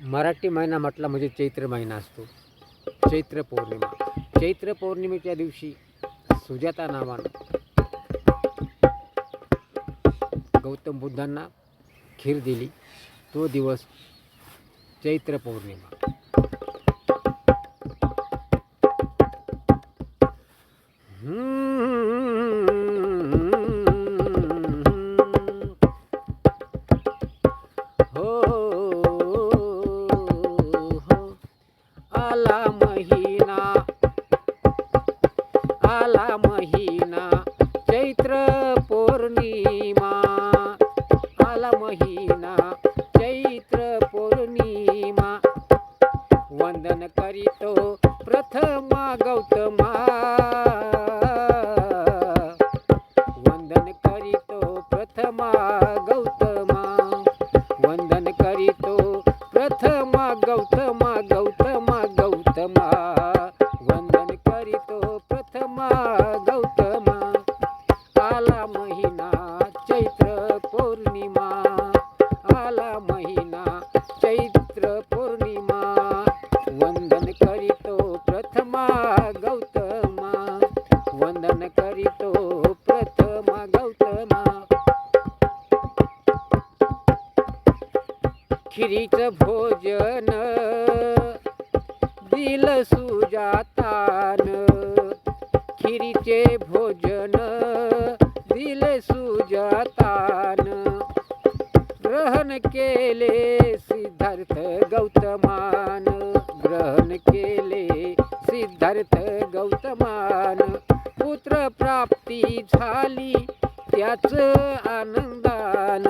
मराठी महिना म्हटला म्हणजे चैत्र महिना असतो. चैत्र पौर्णिमा. चैत्र पौर्णिमेच्या दिवशी सुजाता नावानं गौतम बुद्धांना खीर दिली. तो दिवस चैत्र पौर्णिमा. वंदन करीतो. प्रथमा गौतमा खिरीचं भोजन दिल सुजातान खिरीचे भोजन दिल सुजातान। ग्रहण केले सिद्धार्थ गौतमान ग्रहण केले सिद्धार्थ गौतमान। पुत्र प्राप्ती झाली त्याच आनंदान।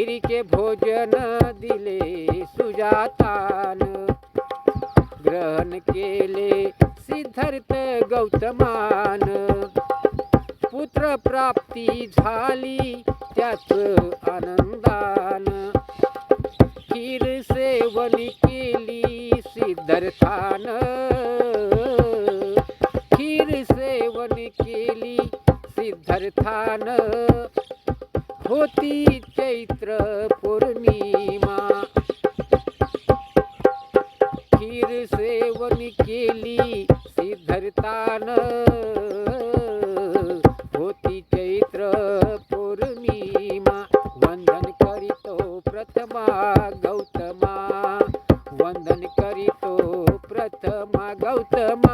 खिरीचे भोजन दिले सुजातान. ग्रहण केले सिद्धार्थ गौतमान. पुत्र प्राप्ती झाली त्याच आनंदान. खीर सेवनी केली सिद्धार्थान. खीर सेवन केली सिद्धार्थान. होती चैत्र पौर्णिमा. खीर सेवन केली सिद्धरतान. होती चैत्र पौर्णिमा. वंदन करीतो प्रथमा गौतमा. वंदन करीतो प्रथमा गौतमा.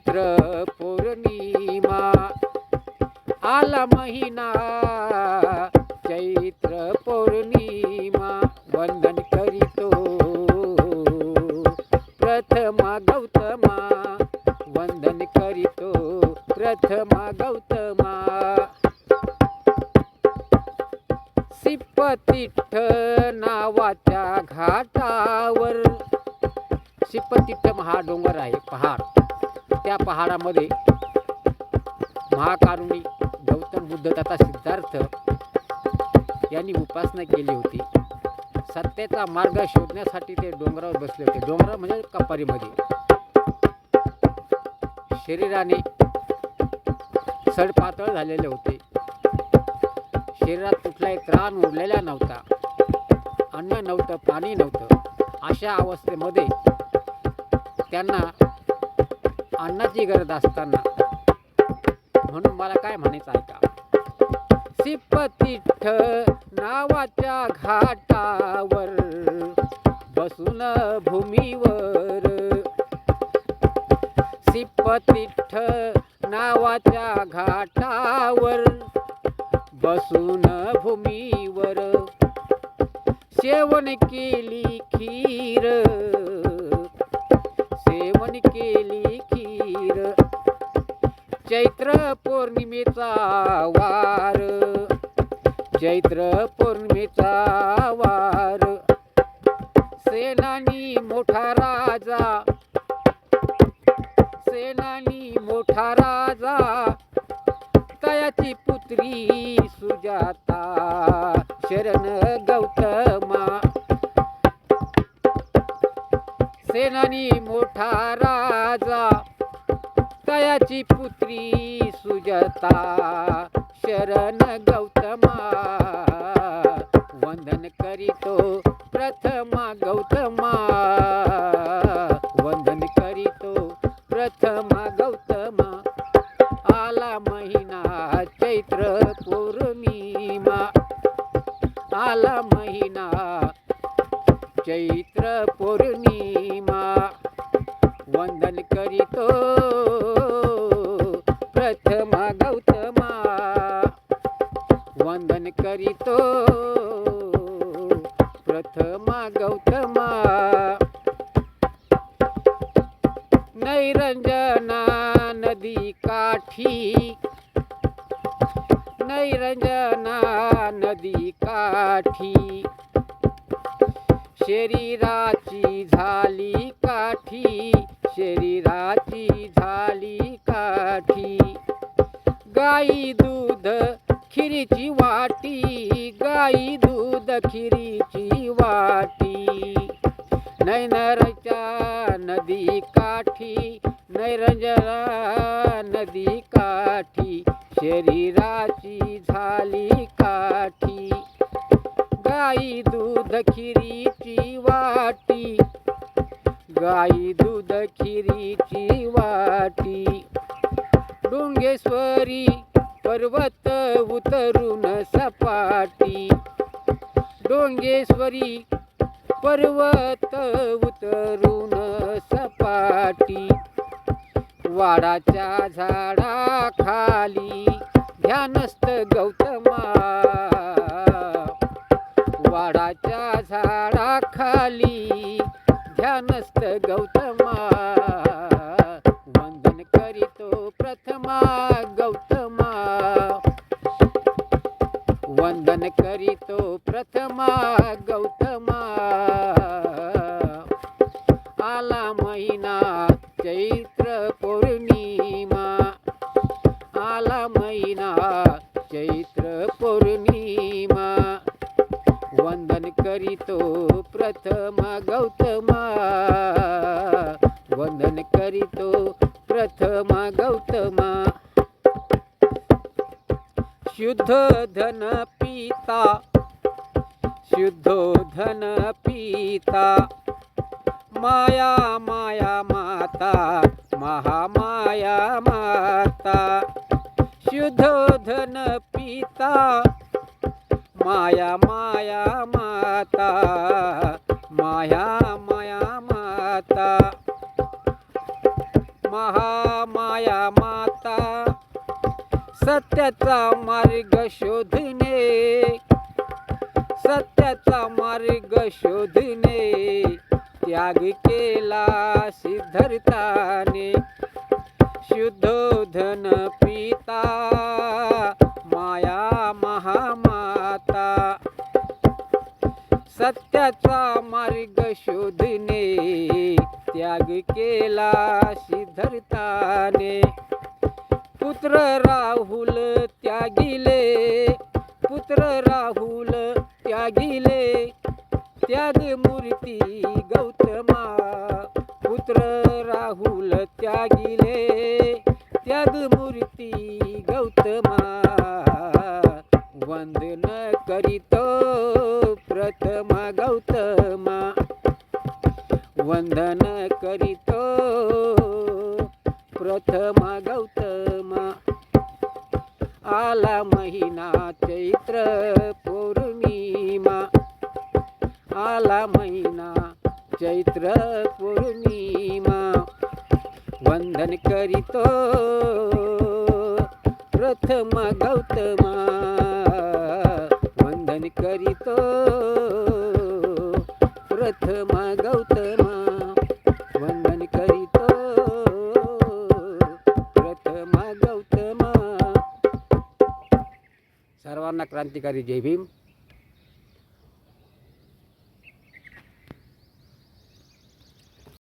चैत्र त्या पहाडामध्ये महाकारुणी गौतम बुद्ध तथा सिद्धार्थ यांनी उपासना केली होती. सत्याचा मार्ग शोधण्यासाठी ते डोंगरावर बसले होते. डोंगरावर म्हणजे कपारीमध्ये. शरीराने सडपातळ झालेले होते. शरीरात कुठलाही त्राण उरलेला नव्हता. अन्न नव्हतं पाणी नव्हतं. अशा अवस्थेमध्ये त्यांना अन्नाची गरज असताना. म्हणून मला काय म्हणायचं आहे का? सिप्पतिठ्ठ नावाच्या घाटावर बसून भूमीवर. सिप्पतिठ्ठ नावाच्या घाटावर बसून भूमीवर. सेवन केली खीर. सेवन केली पौर्णिमेचा वार. चैत्र पौर्णिमेचा वार. सेनानी मोठा राजा. सेनानी मोठा राजा. तयाची पुत्री सुजाता. शरण गौतमा. सेनानी मोठा राजा. तयाची पुत्री तुझता शरण गौतमा। वंदन करीतो प्रथमा गौतमा। वंदन करीतो प्रथमा गौतमा। आला महिना चैत्र पौर्णिमा। आला महिना चैत्र नैरंजना नदी काठी नैरंजना नदी काठी शरीराची झाली काठी शरीराची झाली काठी. गाई दूध खिरीची वाटी गाई दूध खिरीची वाटी. नैनरच्या नदी काठी नैरंजना नदी काठी शरीराची झाली काठी. गाई दूध खिरीची वाटी गाई दूध खिरीची वाटी. डोंगेश्वरी पर्वत उतरून सपाटी डोंगेश्वरी पर्वत उतरून सपाटी. वाडाच्या झाडाखाली ध्यानस्थ गौतमा. वाडाच्या झाडाखाली ध्यानस्थ गौतमा. वंदन करीतो प्रथमा गौतमा. वंदन करीतो प्रथमा चैत्र पौर्णिमा. आला महिना चैत्र पौर्णिमा. वंदन करीतो प्रथमा गौतमा. वंदन करीतो प्रथमा गौतमा. शुद्ध धन पिता. शुद्धो धन पिता. माया माया माता महामाया माता शुद्धोधन पिता माया माया माता माया माया माता महामाया माता सत्याचा मार्ग शोधणे सत्याचा मार्ग शोधणे त्याग केला सिद्धरताने शुद्धोधन पिता माया महामाता. सत्याचा मार्ग शोधने त्याग केला सिद्धरताने पुत्र राहुल त्यागिले पुत्र राहुल त्यागिले. त्यागी मूर्ती गौतमा पुत्र राहुल त्यागिले. त्याग मूर्ती गौतमा वंदन करीतो प्रथमा गौतमा. वंदन करीतो प्रथमा गौतमा. आला महिना चैत्र आला महिना चैत्र पौर्णिमा वंदन करीतो प्रथमा गौतमा वंदन करीतो प्रथमा गौतमा वंदन करीतो प्रथमा गौतमा। सर्वांना क्रांतिकारी जय भीम।